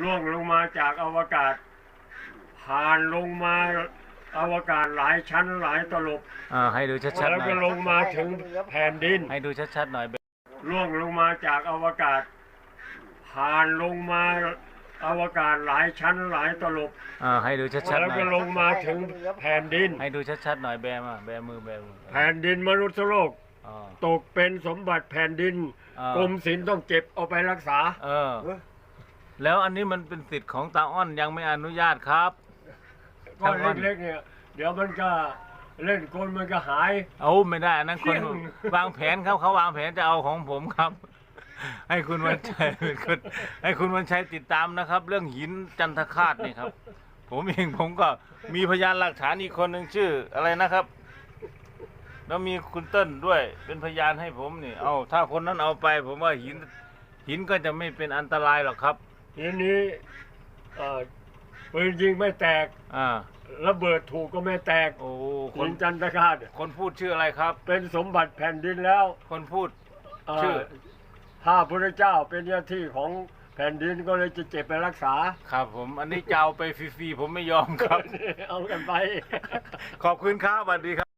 ล่วงลงมาจากอวกาศ ผ่านลงมาอวกาศหลายชั้นหลายตลบ อ่าให้ดูชัดๆแล้วหน่ก็อยลงมาถึงแผ่นดิน ให้ดูชัดๆหน่อยล่วงลงมาจากอวกาศ ผ่านลงมาอวกาศหลายชั้นหลายตลบ อ่าให้ดูชัดๆแล้วหน่ก็อยลงมาถึงแผ่นดิน ให้ดูชัดๆหน่อยแบมาแบมือแบมือแผ่นดินมนุษย์โลก อ่าตกเป็นสมบัติแผ่นดิน อ่ากรมศิลป์ต้องเก็บเอาไปรักษา เออ แล้วอันนี้มันเป็นสิทธิ์ของตาอ้อนยังไม่อนุญาตครับ ก้อนเล็กๆเนี่ย เดี๋ยวมันก็เล่นกลมันก็หาย เอาไม่ได้อันนั้นคนเที่ยง วางแผนครับเขาวางแผนจะเอาของผมครับ ให้คุณวันชัยเป็นคนให้คุณวันชัยติดตามนะครับ เรื่องหินจันทคาตนี่ครับ ผมเองผมก็มีพยานหลักฐานอีกคนหนึ่งชื่ออะไรนะครับ แล้วมีคุณเติ้ลด้วยเป็นพยานให้ผมนี่ เอาถ้าคนนั้นเอาไป ผมว่าหินหินก็จะไม่เป็นอันตรายหรอกครับ ทีนี้เอ่อปืนยิงไม่แตกอ่าระเบิดถูกก็ไม่แตกโอ้คหินนจันทคาตคนพูดชื่ออะไรครับ เป็นสมบัติแผ่นดินแล้วคนพูดเอ่อชื่อ ถ้าพระเจ้าเป็นหน้าที่ของแผ่นดินก็เลยจะเจ็บไปรักษา ครับผม อันนี้จะเอาไปฟรีๆผมไม่ยอมครับ เอากันไป ขอบคุณครับสวัสดีครับ